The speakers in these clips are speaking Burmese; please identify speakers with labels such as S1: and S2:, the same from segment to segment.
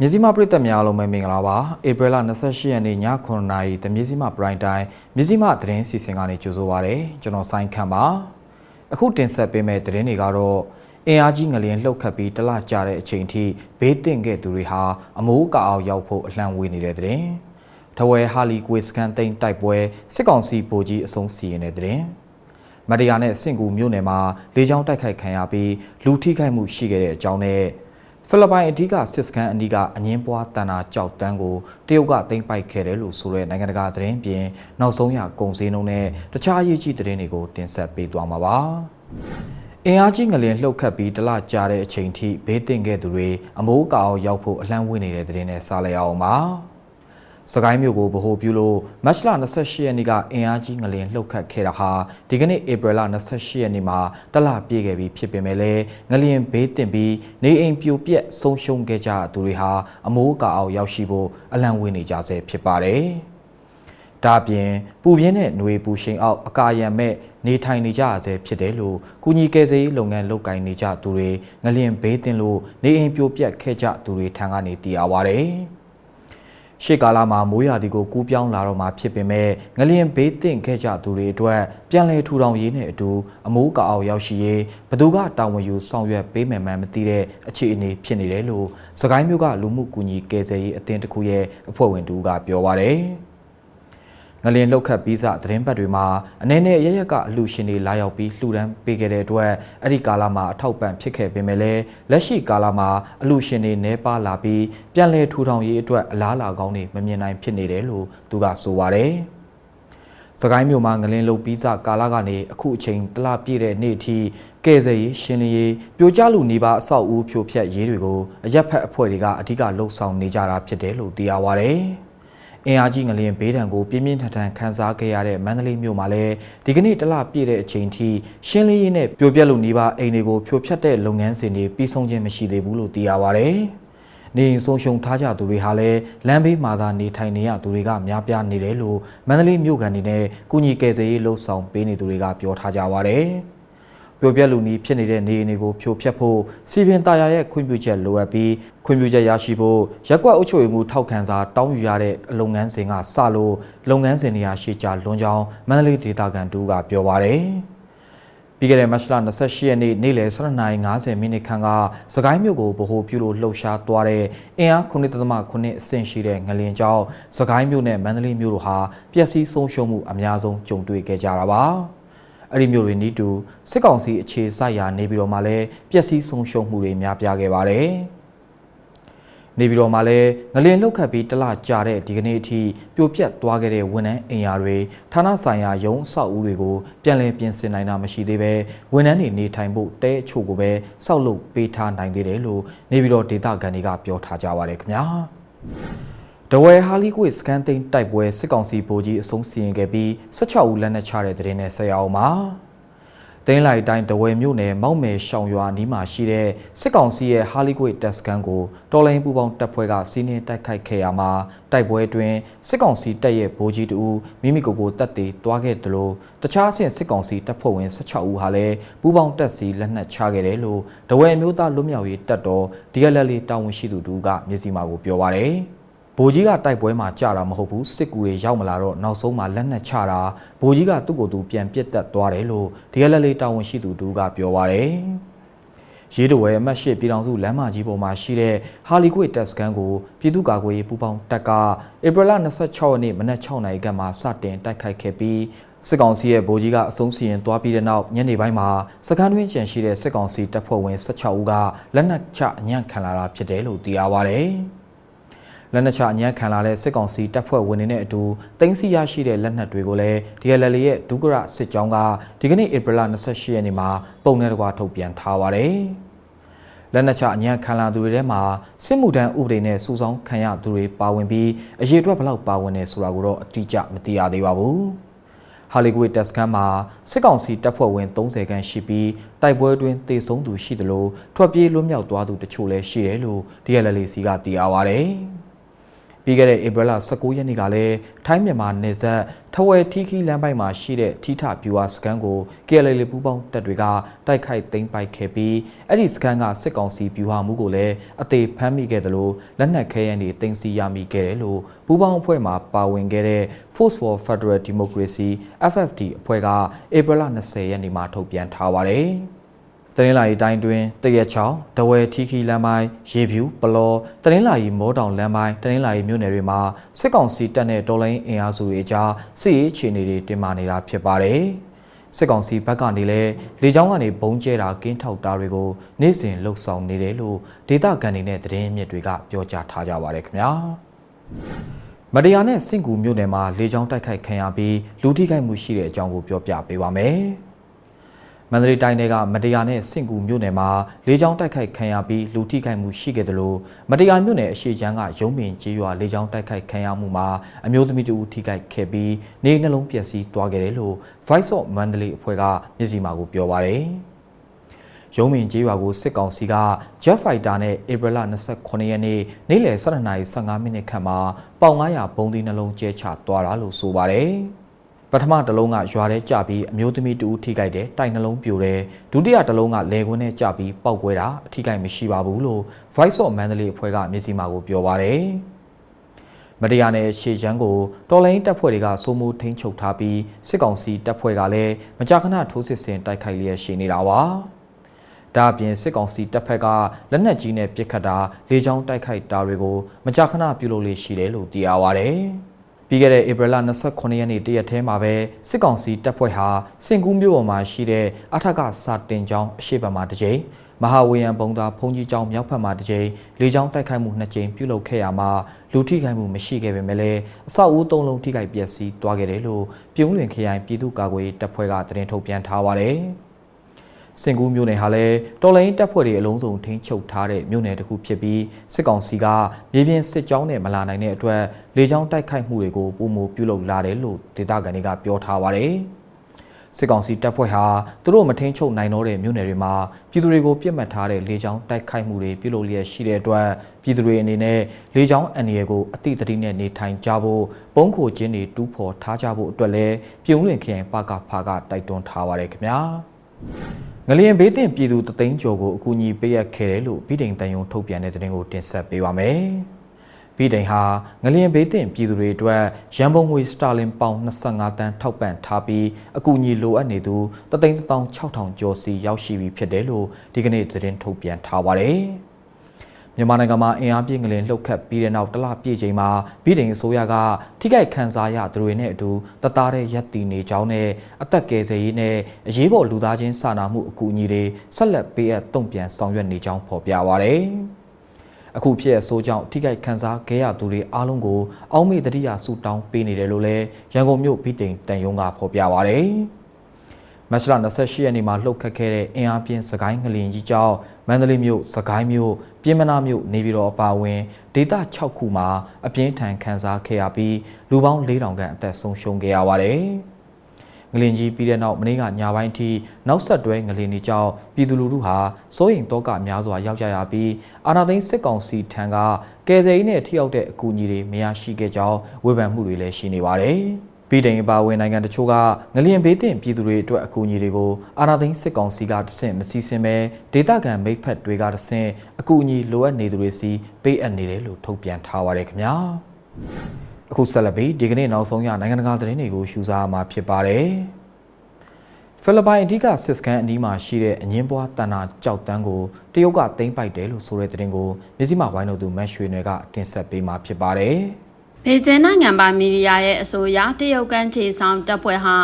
S1: မြစည်းမပြည်သက်များအားလုံးပဲမင်္ဂလာပါဧပြီလ28ရက်နေ့ည9:00နာရီတမြစည်းမပရိုင်တိုင်းမြစည်းမသတင်းစီစဉ်ကနေကြိုဆိုပါရစေကျွန်တော်စိုင်းခန့်ပါအခုတင်ဆက်ပေးမယ့်သတင်းတွေကတော့အင်အားကြီးငလျင်လှုပ်ခတ်ပြီးတလကြာတဲ့အချိန်ထိဘေးတင်ခဲ့သူတွေဟာအမိုးကအောင်ရောက်ဖို့အလှမ်းဝေးနေတဲ့သတင်းထဝဲဟာလီကွေစကန်တိန်တိုက်ပွဲစစ်ကောင်စီဗိုလ်ကြီးအဆုံးစီရင်တဲ့သတင်းမတရားနဲ့စင်ကူမြို့နယ်မှာလေကြောင်းတိုက်ခိုက်ခံရပြီးလူထိခိုက်မှုရှိခဲ့တဲ့အကြောင်းနဲ့ ဖိလစ်ပိုင်အဓိကစစ်စခန်းအနီးကအငင်းပွားတန်တာကြောက်တန်းကိုတရုတ်ကသိမ်းပိုက်ခဲ့တယ်လို့ဆိုတဲ့နိုင်ငံတကာသတင်းပြင်နောက်ဆုံးရကုန်စည်နှုန်းနဲ့တခြားအရေးကြီးသတင်းတွေကိုတင်ဆက်ပေးသွားမှာပါ။အင်အားကြီးငလျင်လှုပ်ခတ်ပြီးတလကြာတဲ့အချိန်ထိဘေးတင်ခဲ့သူတွေအမိုးအကာအောင်ရောက်ဖို့အလှမ်းဝေးနေတဲ့သတင်းနဲ့စားလိုက်အောင်ပါ။ စကိုင်းမြို့ကိုဗဟိုပြုလို့မတ်လ28ရက်နေ့ကအင်အားကြီးငလျင်လှုပ်ခတ်ခဲ့တာဟာဒီကနေ့ဧပြီလ28ရက်နေ့မှာတလပြည့်ခဲ့ပြီးဖြစ်ပေမဲ့လည်းငလျင်ဘေးတင်ပြီးနေအိမ်ပြိုပြက်ဆုံးရှုံးခဲ့ကြသူတွေဟာအမိုးအကာအောင်ရောက်ရှိဖို့အလံဝေးနေကြဆဲဖြစ်ပါတယ်။ဒါပြင်ပူပြင်းတဲ့ຫນွေပူရှိန်အောက်အကာရံမဲ့နေထိုင်နေကြရဆဲဖြစ်တယ်လို့ကုညီကယ်ဆယ်ရေးလုပ်ငန်းလုပ်ကိုင်နေကြသူတွေငလျင်ဘေးတင်လို့နေအိမ်ပြိုပြက်ခဲ့ကြသူတွေထံကနေသိရပါဗျ။ ရှေ့ကာလမှာမိုးရာသီကိုကူးပြောင်းလာတော့မှာဖြစ်ပေမဲ့ငလျင်ဘေးသင့်ခဲ့ကြသူတွေအတွက်ပြန်လည်ထူထောင်ရေးနဲ့အတူအမိုးကအောင်ရောက်ရှိရေးဘသူကတာဝန်ယူဆောင်ရွက်ပေးမယ်မှန်းမသိတဲ့အခြေအနေဖြစ်နေတယ်လို့စကိုင်းမြို့ကလူမှုကူညီကယ်ဆယ်ရေးအသင်းတစ်ခုရဲ့အဖွဲ့ဝင်တူကပြောပါရယ် ငလျင်လှုပ်ခတ်ပြီးစသတင်းပတ်တွေမှာအနေနဲ့ရရက်ကအလှရှင်တွေလာရောက်ပြီးလှူဒန်းပေးခဲ့တဲ့အတွက်အဲ့ဒီကာလမှာအထောက်ပံ့ဖြစ်ခဲ့ပေမဲ့လည်းလက်ရှိကာလမှာအလှရှင်တွေနှဲပါလာပြီးပြန်လည်ထူထောင်ရေးအတွက်အလားအလာကောင်းတွေမမြင်နိုင်ဖြစ်နေတယ်လို့သူကဆိုပါတယ်။စကိုင်းမြို့မှာငလင်းလုတ်ပြီးစကာလကနေအခုအချိန်တလပြည့်တဲ့နေ့အထိကဲဆယ်ရေးရှင်းလင်းရေးပြိုကျလူနေပါအဆောက်အဦဖြိုဖျက်ရေးတွေကိုအရက်ဖက်အဖွဲ့တွေကအဓိကလှုပ်ဆောင်နေကြတာဖြစ်တယ်လို့သိရပါဗျ။ အင်အားကြီးငလျင်ဘေးဒဏ်ကိုပြင်းပြင်းထန်ထန်ခံစားခဲ့ရတဲ့မန္တလေးမြို့မှာလည်းဒီကနေ့တလပြည့်တဲ့အချိန်ထိရှင်းလင်းရေးနဲ့ပြိုပြက်လူနေပါအိမ်တွေကိုဖြိုဖျက်တဲ့လုပ်ငန်းစဉ်တွေပြီးဆုံးခြင်းမရှိသေးဘူးလို့သိရပါဗျ။နေရင်ဆုံးရှုံထားကြသူတွေဟာလည်းလမ်းဘေးမှာသာနေထိုင်နေရသူတွေကများပြားနေတယ်လို့မန္တလေးမြို့ကန်တွေနဲ့ကုညီကယ်ဆယ်ရေးလှုပ်ဆောင်ပေးနေသူတွေကပြောထားကြပါဗျ။ ပြိုပြက်လူနီးဖြစ်နေတဲ့နေအိမ်တွေကိုဖြိုဖျက်ဖို့စီပင်တာယာရဲ့ခွင့်ပြုချက်လိုအပ်ပြီးခွင့်ပြုချက်ရရှိဖို့ရက်ကွက်အုပ်ချုပ်ရေးမှူးထောက်ခံစာတောင်းယူရတဲ့လုပ်ငန်းစဉ်ကစလို့လုပ်ငန်းစဉ်တွေဟာရှေ့ကျလွန်ကြောင်းမန္တလေးဒေသခံတူကပြောပါရယ်ပြီးခဲ့တဲ့မတ်လ28ရက်နေ့နေ့လယ်12:50မိနစ်ခန့်ကစကိုင်းမြို့ကိုဗဟိုပြုလို့လှုပ်ရှားသွားတဲ့အင်အား9.9အဆင့်ရှိတဲ့ငလင်ကြောင့်စကိုင်းမြို့နဲ့မန္တလေးမြို့တို့ဟာပျက်စီးဆုံးရှုံးမှုအများဆုံးကြုံတွေ့ခဲ့ကြတာပါ။ အဲ့ဒီမျိုးတွေနီးတူစစ်ကောင်စီအခြေစိုက်ရာနေပြည်တော်မှာလည်းပျက်စီးဆုံးရှုံးမှုတွေများပြားခဲ့ပါတယ်။နေပြည်တော်မှာလည်းငလင်လှုပ်ခတ်ပြီးတလကြာတဲ့ဒီကနေ့အထိပြိုပြက်သွားခဲ့တဲ့ဝန်ထမ်းအင်အားတွေဌာနဆိုင်ရာရုံးအဆောက်အဦတွေကိုပြန်လည်ပြင်ဆင်နိုင်တာမရှိသေးပဲဝန်ထမ်းတွေနေထိုင်ဖို့တဲအချို့ကိုပဲစောက်လုပ်ပေးထားနိုင်သေးတယ်လို့နေပြည်တော်ဒေသခံတွေကပြောထားကြပါတယ်ခင်ဗျာ။ ဒဝဲဟာလီကွေစကန်တိန်တိုက်ပွဲစစ်ကောင်စီဗိုလ်ကြီးအဆုံးစီရင်ခဲ့ပြီး16ဦးလက်နက်ချတဲ့တဲ့နဲ့ဆက်ရအောင်ပါ။တင်းလိုက်တိုင်းဒဝဲမြို့နယ်မောက်မယ်ရှောင်ရွာနီးမှာရှိတဲ့စစ်ကောင်စီရဲ့ဟာလီကွေတက်စကန်ကိုတော်လိုင်းပူပေါင်းတပ်ဖွဲ့ကစီးနင်းတိုက်ခိုက်ခဲ့ရမှာတိုက်ပွဲတွင်စစ်ကောင်စီတပ်ရဲ့ဗိုလ်ကြီးတူမိမိကိုယ်ကိုတပ်တည်တွားခဲ့တယ်လို့တခြားဆင့်စစ်ကောင်စီတပ်ဖွဲ့ဝင်16ဦးဟာလည်းပူပေါင်းတပ်စီလက်နက်ချခဲ့တယ်လို့ဒဝဲမျိုးသားလွတ်မြောက်ရေးတပ်တော် DLL တာဝန်ရှိသူတို့ကမျက်စိမှာကိုပြောပါရယ်။ ဘိုးကြီးကတိုက်ပွဲမှာကြာတာမဟုတ်ဘူးစစ်ကူတွေရောက်မလာတော့နောက်ဆုံးမှာလက်နက်ချတာဘိုးကြီးကသူ့ကိုယ်သူပြန်ပြစ်တက်သွားတယ်လို့ဒီကလက်လေးတာဝန်ရှိသူတူကပြောပါရယ်ရေးတော်ဝဲအမှတ်၈ပြည်ထောင်စုလမ်းမကြီးပေါ်မှာရှိတဲ့ဟာလီကွေတက်စကန်ကိုပြည်သူ့ကာကွယ်ရေးပူးပေါင်းတပ်ကဧပြီလ26ရက်နေ့မနက်6နာရီခန့်မှာစတင်တိုက်ခိုက်ခဲ့ပြီးစစ်ကောင်စီရဲ့ဗိုလ်ကြီးကအဆုံးစီရင်သွားပြီးတဲ့နောက်ညနေပိုင်းမှာစကန်တွင်းကျန်ရှိတဲ့စစ်ကောင်စီတပ်ဖွဲ့ဝင်16ဦးကလက်နက်ချအညံ့ခံလာတာဖြစ်တယ်လို့သိရပါဗျ။ လက်နက်ချအညံ့ခံလာတဲ့စစ်ကောင်စီတပ်ဖွဲ့ဝင်တွေနဲ့အတူတင်းစီရရှိတဲ့လက်နက်တွေကိုလည်း DLL ရဲ့ဒုက္ခရစစ်ကြောင်းကဒီကနေ့ဧပြီလ28ရက်နေ့မှာပုံနဲ့တကွာထုတ်ပြန်ထားပါတယ်။လက်နက်ချအညံ့ခံလာသူတွေထဲမှာစစ်မှုထမ်းဥပဒေနဲ့စူးစောင်းခံရသူတွေပါဝင်ပြီးအရေးအတွက်ဘလောက်ပါဝင်နေဆိုတာကိုတော့အတိအကျမသိရသေးပါဘူး။ဟာလီကွေတက်စကန်မှာစစ်ကောင်စီတပ်ဖွဲ့ဝင်30ခန်းရှိပြီးတိုက်ပွဲတွင်တေဆုံးသူရှိသလိုထွက်ပြေးလွတ်မြောက်သွားသူတချို့လည်းရှိတယ်လို့ DLL စီကသိရပါဗျ။အ ပြီးခဲ့တဲ့ဧပြီလ19ရက်နေ့ကလည်းထိုင်းမြန်မာနယ်စပ်ထဝယ်ထီခီလမ်းပိုင်းမှာရှိတဲ့ထီထပြူဝါစကန်ကို KLL ပူးပေါင်းတပ်တွေကတိုက်ခိုက်သိမ်းပိုက်ခဲ့ပြီးအဲ့ဒီစကန်ကစစ်ကောင်စီပြူဟာမှုကိုလည်းအသေးဖမ်းမိခဲ့တယ်လို့လက်နက်ခဲယမ်းတွေတင်စီရမိခဲ့တယ်လို့ပူးပေါင်းအဖွဲ့မှာပါဝင်ခဲ့တဲ့ Force for Federal Democracy FFD အဖွဲ့ကဧပြီလ20ရက်နေ့မှာထုတ်ပြန်ထားပါတယ်။ တရင်လာရီတိုင်းတွင်တရက်ချောင်းဒဝဲထီခီလမ်းပိုင်းရေဖြူပလောတရင်လာရီမောတောင်လမ်းပိုင်းတရင်လာရီမြို့နယ်တွေမှာစစ်ကောင်စီတပ်နဲ့တော်လိုင်းအင်အားစုတွေကြားစစ်ရေးအခြေအနေတွေတင်မာနေတာဖြစ်ပါတယ်စစ်ကောင်စီဘက်ကနေလည်းလေကြောင်းကနေဘုံကျဲတာကင်းထောက်တာတွေကိုနေ့စဉ်လှုပ်ဆောင်နေတယ်လို့ဒေသခံတွေနဲ့သတင်းမြစ်တွေကပြောကြားထားကြပါတယ်ခင်ဗျာမတရားနဲ့စင့်ကူမြို့နယ်မှာလေကြောင်းတိုက်ခိုက်ခံရပြီးလူထိခိုက်မှုရှိတဲ့အကြောင်းကိုပြောပြပေးပါမယ်။ မန္တလေးတိုင်းကမတရားနဲ့စင့်ကူမြို့နယ်မှာလေကြောင်းတိုက်ခိုက်ခံရပြီးလူထိခိုက်မှုရှိခဲ့တယ်လို့မတရားမြို့နယ်အရှိချမ်းကရုံးပင်ကျေးရွာလေကြောင်းတိုက်ခိုက်ခံရမှုမှာအမျိုးသမီးတူထိခိုက်ခဲ့ပြီးနေနှလုံးပျက်စီးသွားခဲ့တယ်လို့ Voice of Mandalay အဖွဲ့ကမျက်စိမှာကိုပြောပါရယ်ရုံးမင်ကျေးရွာကိုစစ်ကောင်စီက Jet Fighter နဲ့ဧပြီလ29ရက်နေ့နေ့လယ်12:15မိနစ်ခန့်မှာပေါင်900ဘုံသီးနှလုံးကျဲချသွားတာလို့ဆိုပါတယ်။ ပထမတစ်လုံးကရွာထဲကျပြီးအမျိုးသမီးတူထိခိုက်တယ်တိုက်နှလုံးပြိုတယ်ဒုတိယတစ်လုံးကလေကွင်းထဲကျပြီးပောက်ကွဲတာအထိခိုက်မရှိပါဘူးလို့ Voice of Mandalay အဖွဲ့ကမျက်စိမှာကိုပြောပါတယ်မတရားနဲ့ရှေချမ်းကိုတော်လိုင်းတပ်ဖွဲ့တွေကစိုးမိုးထိန်းချုပ်ထားပြီးစစ်ကောင်စီတပ်ဖွဲ့ကလည်းမကြာခဏထိုးစစ်ဆင်တိုက်ခိုက်လျက်ရှိနေတာပါဒါအပြင်စစ်ကောင်စီတပ်ဖက်ကလက်နက်ကြီးနဲ့ပစ်ခတ်တာလေကြောင်းတိုက်ခိုက်တာတွေကိုမကြာခဏပြုလုပ်လေးရှိတယ်လို့သိရပါဗျ။ ပြီးခဲ့တဲ့ဧပြီလ29ရက်နေ့တရက်ထဲမှာပဲစစ်ကောင်စီတပ်ဖွဲ့ဟာစင်ကူးမြို့ပေါ်မှာရှိတဲ့အထက်ကစာတင်ကျောင်းအရှိတ်ဘက်မှာတစ်ကြိမ်မဟာဝေယံဘုံသာဘုံကြီးကျောင်းမြောက်ဘက်မှာတစ်ကြိမ်လေကြောင်းတိုက်ခိုက်မှုနှစ်ကြိမ်ပြုလုပ်ခဲ့ရမှာလူထိခိုက်မှုမရှိခဲ့ပေမဲ့လည်းအဆောက်အဦ၃လုံးထိခိုက်ပျက်စီးသွားခဲ့တယ်လို့ပြုံးလွင်ခရိုင်ပြည်သူ့ကာကွယ်ရေးတပ်ဖွဲ့ကသတင်းထုတ်ပြန်ထားပါတယ်။ စင်ကူးမြို့နယ်ဟာလည်းတော်လိုင်းတပ်ဖွဲ့တွေအလုံးစုံထိန်းချုပ်ထားတဲ့မြို့နယ်တစ်ခုဖြစ်ပြီးစစ်ကောင်စီကမြေပြင်စစ်ကြောင်းနဲ့မလာနိုင်တဲ့အတွက်လေကြောင်းတိုက်ခိုက်မှုတွေကိုပုံမူပြုလုပ်လာတယ်လို့ဒေသခံတွေကပြောထားပါတယ်။စစ်ကောင်စီတပ်ဖွဲ့ဟာသူတို့မထိန်ချုပ်နိုင်တော့တဲ့မြို့နယ်တွေမှာပြည်သူတွေကိုပြစ်မှတ်ထားတဲ့လေကြောင်းတိုက်ခိုက်မှုတွေပြုလုပ်လျက်ရှိတဲ့အတွက်ပြည်သူတွေအနေနဲ့လေကြောင်းအန္တရာယ်ကိုအတိအသတိနဲ့နေထိုင်ကြဖို့ပုံခိုခြင်းတွေတူးဖော်ထားကြဖို့အတွက်လည်းပြုံးလွင်ခရိုင်ပကဖာကတိုက်တွန်းထားပါတယ်ခင်ဗျာ။ ငလျင်ဘေးတင်ပြည်သူတသိန်းကျော်ကိုအကူအညီပေးအပ်ခဲ့တယ်လို့ပြည်တိုင်တန်ယုံထုတ်ပြန်တဲ့သတင်းကိုတင်ဆက်ပေးပါမယ်။ပြည်တိုင်ဟာငလျင်ဘေးတင်ပြည်သူတွေအတွက်ရန်ပုံငွေစတာလင်ပေါင်25တန်းထောက်ပံ့ထားပြီးအကူအညီလိုအပ်နေသူတသိန်း1600ကျော်စီရောက်ရှိပြီဖြစ်တယ်လို့ဒီကနေ့သတင်းထုတ်ပြန်ထားပါတယ်။ မြန်မာနိုင်ငံမှာအင်အားပြည့်ငလင်လှုပ်ခတ်ပြီးတဲ့နောက်တလပြည့်ချိန်မှာပြည်ထောင်အစိုးရကထိခိုက်ခံစားရသူတွေနဲ့အတူတသားတဲ့ရက်တီနေကြောင်းနဲ့အသက်ကယ်ဆယ်ရေးနဲ့အရေးပေါ်လူသားချင်းစာနာမှုအကူအညီတွေဆက်လက်ပေးအပ်တုံ့ပြန်ဆောင်ရွက်နေကြောင်းဖော်ပြပါရယ်အခုဖြစ်ရဆိုးကြောင့်ထိခိုက်ခံစားခဲ့ရသူတွေအားလုံးကိုအောက်မေ့တတိယဆူတောင်းပေးနေတယ်လို့လည်းရန်ကုန်မြို့ပြည်တင်တန်ယုံကဖော်ပြပါရယ် မတ်လ28ရက်နေ့မှာလှုပ်ခတ်ခဲ့တဲ့အင်အားပြင်းစကိုင်းငလျင်ကြီးကြောင့်မန္တလေးမြို့စကိုင်းမြို့ပြည်မနာမြို့နေပြည်တော်အပါအဝင်ဒေသ6ခုမှာအပြင်းထန်ခံစားခဲ့ရပြီးလူပေါင်း4000ခန့်အသက်ဆုံးရှုံးခဲ့ရပါတယ်။ငလင်ကြီးပြီးတဲ့နောက်မနေ့ကညပိုင်းထိနောက်ဆက်တွဲငလင်တွေကြောင့်ပြည်သူလူထုဟာစိုးရိမ်တော့ကများစွာရောက်ကြရပြီးအာဏာသိမ်းစစ်ကောင်စီထံကကယ်ဆယ်ရေးနဲ့ထိရောက်တဲ့အကူအညီတွေမရရှိခဲ့ကြောင်းဝေဖန်မှုတွေလည်းရှိနေပါတယ်။ ပြည်တိုင်ပါဝင်နိုင်ငံတချို့ကငလျင်ဘေးတင်ပြည်သူတွေအတွက်အကူအညီတွေကိုအာဏာသိမ်းစစ်ကောင်စီကတဆင့်မစီစဉ်ပဲဒေသခံမိတ်ဖက်တွေကတဆင့်အကူအညီလိုအပ်နေသူတွေစီပေးအပ်နေတယ်လို့ထုတ်ပြန်ထားပါတယ်ခင်ဗျာအခုဆက်လက်ပြီးဒီကနေ့နောက်ဆုံးရနိုင်ငံတကာသတင်းတွေကိုရှုစားမှာဖြစ်ပါတယ်ဖိလစ်ပိုင်အဓိကစစ်စခန်းအနီးမှာရှိတဲ့အငင်းပွားတန်နာကြောက်တန်းကိုတရုတ်ကသိမ်းပိုက်တယ်လို့ဆိုတဲ့သတင်းကိုမြစည်းမဝိုင်းလို့သူမတ်ရွှေနယ်ကတင်ဆက်ပေးမှာဖြစ်ပါတယ်။
S2: ဘေကျင်းနိုင်ငံပိုင်မီဒီယာရဲ့အဆိုအရတရုတ်ကန်ချေဆောင်တပ်ဖွဲ့ဟာ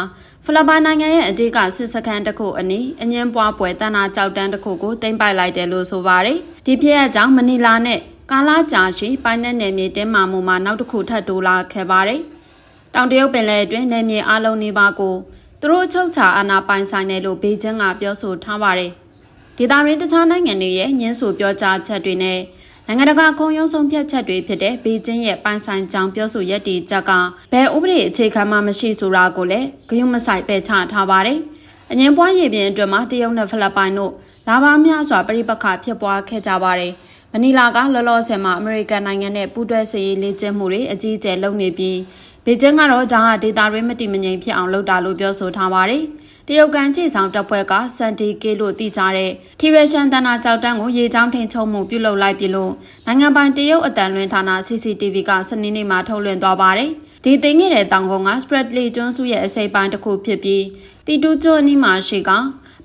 S2: ဖိလစ်ပိုင်နိုင်ငံရဲ့အဓိကစစ်စခန်းတစ်ခုအနီးအငင်းပွားပွဲတန်နာကြောက်တန်းတစ်ခုကိုတင်ပိုက်လိုက်တယ်လို့ဆိုပါတယ်။ဒီဖြစ်အကြောင်းမနီလာနဲ့ကာလာကြာရှိပိုင်းနဲ့နယ်မြေတင်းမာမှုမှာနောက်တစ်ခုထပ်တိုးလာခဲ့ပါတယ်။တောင်တရုတ်ပင်လယ်အတွင်းနယ်မြေအလုံးနေပါကိုသူတို့ချုပ်ချာအာဏာပိုင်ဆိုင်တယ်လို့ဘေကျင်းကပြောဆိုထားပါတယ်။ဒေသရင်းတခြားနိုင်ငံတွေရဲ့ညှင်းဆိုပြောကြားချက်တွေနဲ့ နိုင်ငံတကာခုံရုံးဆုံးဖြတ်ချက်တွေဖြစ်တဲ့ဘေကျင်းရဲ့ပိုင်ဆိုင်ကြောင်ပြောဆိုရက်တီချက်ကဘယ်ဥပဒေအခြေခံမှမရှိဆိုတာကိုလည်းဂယုမဆိုင်ပယ်ချထားပါတယ်။အငင်းပွားရေပြင်အတွက်မှာတရုတ်နဲ့ဖိလစ်ပိုင်တို့လာပါများစွာပြိပခါဖြစ်ပွားခဲ့ကြပါတယ်။မနီလာကလောလောဆယ်မှာအမေရိကန်နိုင်ငံနဲ့ပူးတွဲစစ်ရေးလေ့ကျင့်မှုတွေအကြီးအကျယ်လုပ်နေပြီးဘေကျင်းကတော့ဒါဟာဒေတာရင်းမတိမငြိမ်ဖြစ်အောင်လုပ်တာလို့ပြောဆိုထားပါတယ်။ တရုတ်ကန်ကြည်ဆောင်တပ်ဖွဲ့ကစန်တီကေလို့တည်ကြတဲ့ထီရရှန်တနာကြောက်တန်းကိုရေချောင်းထင်ချုံမှုပြုလုပ်လိုက်ပြီလို့နိုင်ငံပိုင်တရုတ်အတန်လွင်ဌာန CCTV ကစနေနေ့မှာထုတ်လွှင့်သွားပါတယ်။ဒီသိငခဲ့တဲ့တောင်ကုန်းက Spratly ကျွန်းစုရဲ့အစိပ်ပိုင်းတစ်ခုဖြစ်ပြီးတီတူကျွန်းအနီးမှာရှိက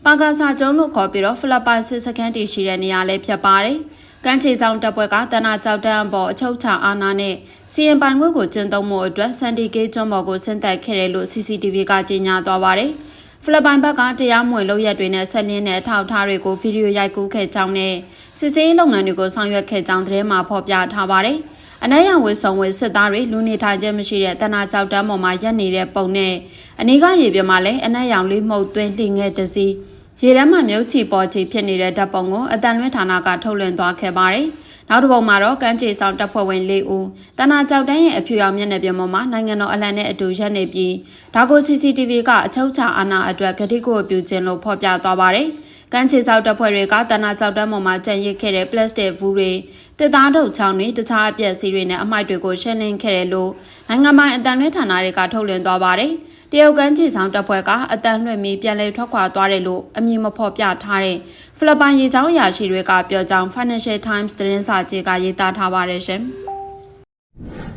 S2: ပါကာဆာကျွန်းလို့ခေါ်ပြီးတော့ဖိလစ်ပိုင်စစ်စခန်းတည်ရှိတဲ့နေရာလေးဖြစ်ပါတယ်။ကမ်းခြေဆောင်တပ်ဖွဲ့ကတနာကြောက်တန်းအပေါ်အချုပ်ချအာဏာနဲ့စီရင်ပိုင်ခွင့်ကိုကျင့်သုံးမှုအတွက်စန်တီကေးကျွန်းပေါ်ကိုဆင်းသက်ခဲ့တယ်လို့ CCTV ကကြေညာသွားပါတယ်။ ဖိလစ်ပိုင်ဘက်ကတရားမဝင်လုပ်ရက်တွေနဲ့ဆက်လင်းတဲ့အထောက်အထားတွေကိုဗီဒီယိုရိုက်ကူးခဲ့ကြောင်းနဲ့စစ်ဆေးလုပ်ငန်းတွေကိုဆောင်ရွက်ခဲ့ကြောင်းသတင်းမှာဖော်ပြထားပါတယ်။အနက်ရောင်ဝေဆောင်ဝေစစ်သားတွေလူနေထိုင်ခြင်းမရှိတဲ့တနာကြောက်တန်းပေါ်မှာရက်နေတဲ့ပုံနဲ့အနီးကရေပြမှာလည်းအနက်ရောင်လေးမှုတ်သွင်းလှိငဲ့တစီရေထဲမှာမြုပ်ချီပေါ်ချီဖြစ်နေတဲ့ဓာတ်ပုံကိုအတန်လွင့်ဌာနကထုတ်လွှင့်သွားခဲ့ပါတယ်။ နောက်တစ်ပုံမှာတော့ကမ်းခြေဆောင်တပ်ဖွဲ့ဝင်၄ဦးတနာကြောက်တန်းရဲ့အဖြူရောင်မျက်နှာပြင်ပေါ်မှာနိုင်ငံတော်အလံနဲ့အတူရက်နေပြီးဒါကို CCTV ကအချုပ်ချအာဏာအတွက်ဂတိကိုပြုခြင်းလို့ဖော်ပြသွားပါတယ်။ ကမ်းခြေဆောက်တပ်ဖွဲ့တွေကတနာကြောက်တန်းပေါ်မှာကြံရစ်ခဲ့တဲ့ plastic ဘူးတွေတစ်သားထုတ်ချောင်းတွေတခြားအပြက်စီးတွေနဲ့အမိုက်တွေကိုရှင်းလင်းခဲ့တယ်လို့နိုင်ငံပိုင်အတန်လွှဲဌာနတွေကထုတ်လွှင့်သွားပါတယ်။တရုတ်ကမ်းခြေဆောင်တပ်ဖွဲ့ကအတန်လွှင့်ပြီးပြန်လည်ထွက်ခွာသွားတယ်လို့အမည်မဖော်ပြထားတဲ့ဖိလစ်ပိုင်ရေချောင်းအရာရှိတွေကပြောကြောင်း Financial Times သတင်းစာကြီးကရေးသားထားပါတယ်ရှင်။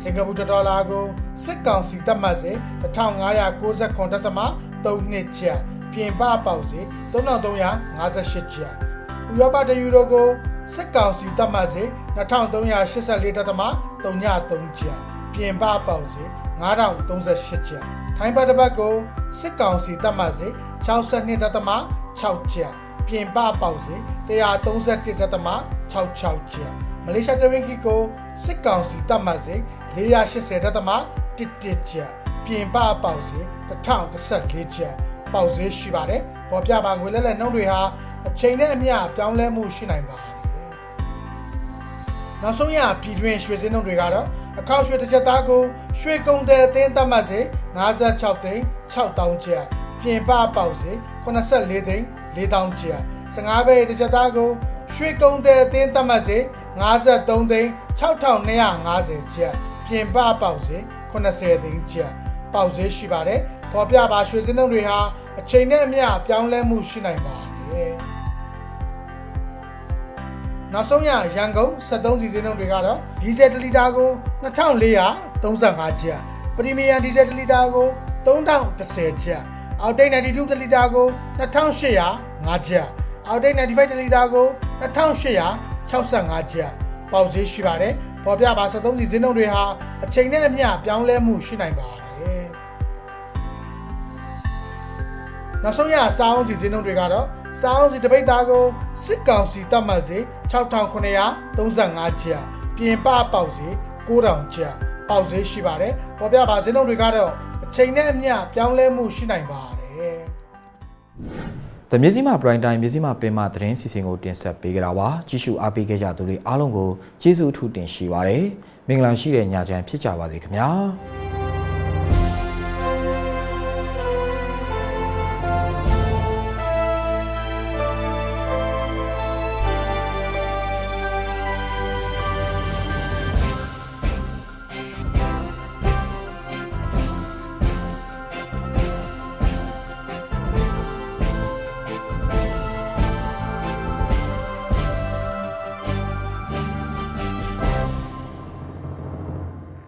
S3: စင်ကာပူဒေါ်လာကိုစစ်ကောင်စီသတ်မှတ်စေ1599.32ကျပ်ပြင်ပပေါက်စေ3358ကျပ်ဥရောပတယူရိုကိုစစ်ကောင်စီသတ်မှတ်စေ2384.33ကျပ်ပြင်ပပေါက်စေ9038ကျပ်ထိုင်းဘတ်တစ်ပတ်ကိုစစ်ကောင်စီသတ်မှတ်စေ62.6ကျပ်ပြင်ပပေါက်စေ131.66ကျပ် မလေးရှားတရင်ကီကိုစစ်ကောင်စီသတ်မှတ်စေ480.11ကျပ်ပြင်ပပေါက်စေ1014ကျပ်ပေါက်စေရှိပါတယ်ပေါ်ပြပါငွေလဲလဲနှုန်းတွေဟာအချိန်နဲ့အမျှပြောင်းလဲမှုရှိနိုင်ပါတယ်နောက်ဆုံးရပြည်တွင်းရွှေစင်းနှုန်းတွေကတော့အခောက်ရွှေတစ်ချက်သားကိုရွှေကုံတဲ့အသင်းသတ်မှတ်စေ56သိန်း6000ကျပ်ပြင်ပပေါက်စေ84သိန်း4000ကျပ်15ပဲတစ်ချက်သားကိုရွှေကုံတဲ့အသင်းသတ်မှတ်စေ 53သိန်း6250ကျပ်ပြင်ပပေါက်စေ80သိန်းကျပ်ပေါက်စေရှိပါတယ်ပေါ်ပြပါရွှေစင်းနှုန်းတွေဟာအချိန်နဲ့အမျှပြောင်းလဲမှုရှိနိုင်ပါတယ်နောက်ဆုံးရရန်ကုန်73စီစဉ်နှုန်းတွေကတော့ဒီဇယ်1လီတာကို2435ကျပ်ပရီမီယံဒီဇယ်1လီတာကို3010ကျပ်အောက်တိတ်92တလီတာကို2805ကျပ်အောက်တိတ်95တလီတာကို 2865ကျပ်ပေါက်ဈေးရှိပါတယ်ပေါ်ပြပါ73စီစဉ်နှုန်းတွေဟာအချိန်နဲ့အမျှပြောင်းလဲမှုရှိနိုင်ပါတယ်နောက်ဆုံးရစောင်းစီစဉ်နှုန်းတွေကတော့စောင်းစီတပိတ်သားကိုစစ်ကောင်စီတတ်မှတ်စေ6935ကျပ်ပြင်ပပေါက်စေ9000ကျပ်ပေါက်ဈေးရှိပါတယ်ပေါ်ပြပါဈေးနှုန်းတွေကတော့အချိန်နဲ့အမျှပြောင်းလဲမှုရှိနိုင်ပါတယ်။
S1: The မြစည်းမ Prime Time မြစည်းမပင်မသတင်းစီစဉ်ကိုတင်ဆက်ပေးကြတာပါ။ကြည့်ရှုအားပေးခဲ့ကြသူတွေအားလုံးကိုကျေးဇူးအထူးတင်ရှိပါတယ်။မင်္ဂလာရှိတဲ့ညချမ်းဖြစ်ကြပါစေခင်ဗျာ။